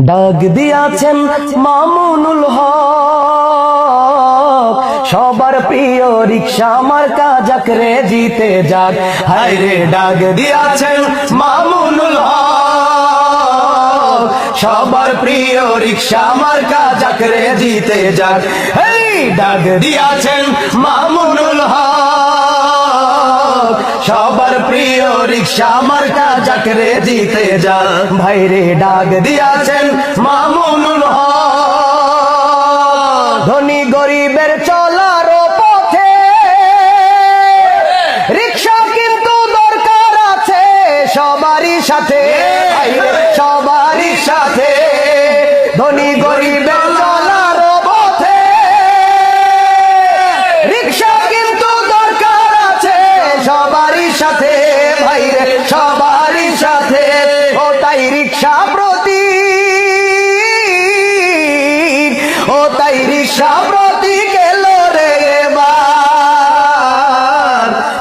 ডাক দিয়াছেন মামুনুল হক। সবার প্রিয় রিক্সা আমার কাজাক রে, জিতে যাক। হায় রে, ডাক দিয়াছেন মামুনুল হক। সবার প্রিয় রিক্সা আমার কাজাক রে, জিতে যাক। এই ডাক দিয়াছেন মামুনুল হক। সবার প্রিয় রিক্সা আমার কাজাক রে জিতে যাক ভাই রে ডাক দিয়াছেন মামুনুল ধনী গরিবের চলার পথে রিক্সা কিন্তু দরকার আছে সবারই সাথে। সবারই সাথে। ধনী গরিবের সবারই সাথে ও তাই রিক্সা প্রতি ও তাই রিক্সা প্রতি গেল রে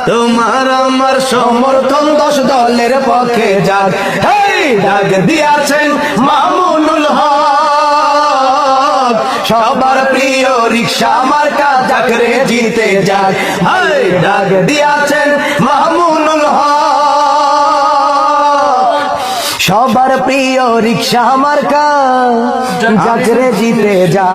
তোমার আমার সমর্থন দশ দলের পক্ষে যাক ডাক দিয়াছেন মামুনুল হক। সবার প্রিয় রিক্সা আমার কাজাক রে, জিতে যাক। ডাক দিয়াছেন মামুনুল সবার প্রিয় রিক্সা আমার কাজাক রে জিতে যাক